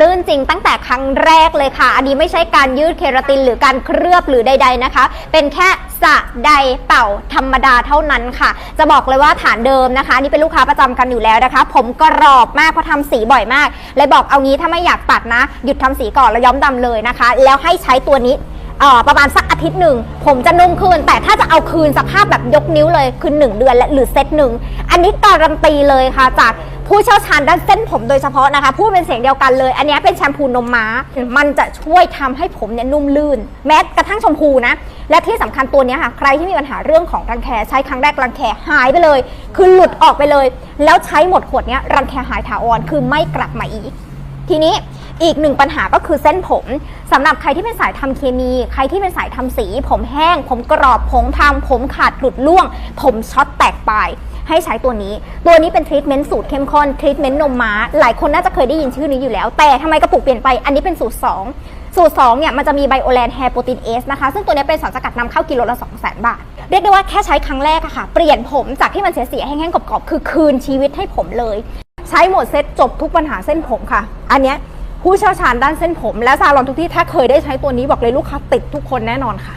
ลื่นจริงตั้งแต่ครั้งแรกเลยค่ะ อันนี้ไม่ใช่การยืดเคราตินหรือการเคลือบหรือใด ๆนะคะ เป็นแค่สะใดเป่าธรรมดาเท่านั้นค่ะ จะบอกเลยว่าฐานเดิมนะคะ นี่เป็นลูกค้าประจำกันอยู่แล้วนะคะ ผมกรอบมากเพราะทำสีบ่อยมากเลยบอกเอางี้ถ้าไม่อยากตัดนะ หยุดทำสีก่อนแล้วย้อมดำเลยนะคะ แล้วให้ใช้ตัวนี้ประมาณสักอาทิตย์หนึ่ง ผมจะนุ่มคืน แต่ถ้าจะเอาคืนสภาพแบบยกนิ้วเลย คือ1เดือนและหรือเซตหนึ่ง อันนี้การันตีเลยค่ะจาก ผู้เชี่ยวชาญด้านเส้นผมโดยเฉพาะนะคะพูดเป็นเสียงเดียวกันเลย อันนี้เป็นแชมพูนมม้า มันจะช่วยทำให้ผมเนี่ยนุ่มลื่น แม้กระทั่งชมพูนะ และที่สำคัญตัวนี้ค่ะ ใครที่มีปัญหาเรื่องของรังแคใช้ครั้งแรกรังแคหายไปเลย คือหลุดออกไปเลย แล้วใช้หมดขวดนี้รังแคหายถาวรคือไม่กลับมาอีก ทีนี้อีกหนึ่งปัญหาก็คือเส้นผมสำหรับใครที่เป็นสายทำเคมี ใครที่เป็นสายทำสี ผมแห้ง ผมกรอบผมพามผมขาดหลุดร่วง ผมช็อตแตกปลาย ให้ใช้ตัวนี้ ตัวนี้เป็นทรีทเมนต์สูตรเข้มข้นทรีทเมนต์นมม้า หลายคนน่าจะเคยได้ยินชื่อนี้อยู่แล้ว แต่ทำไมกระปุกเปลี่ยนไปอันนี้เป็นสูตร 2สูตร2เนี่ยมันจะมีไบโอแลนแฮร์โปรตีนเอสนะคะ ซึ่งตัวนี้เป็นสารสกัดนำเข้ากิโลละ2 0 0 0 0 0 บาท เรียกได้ว่าแค่ใช้ครั้งแรกอะค่ะ เปลี่ยนผมจากที่มันเสียๆแห้งๆกรอบๆ คือคืนชีวิตให้ผมเลย ใช้หมดเซ็ตจบทุกปัญหาเส้นผมค่ะ อันเนี้ยผู้เชี่ยวชาญด้านเส้นผม และซาลอนทุกที่ถ้าเคยได้ใช้ตัวนี้บอกเลยลูกค้าติดทุกคนแน่นอนค่ะ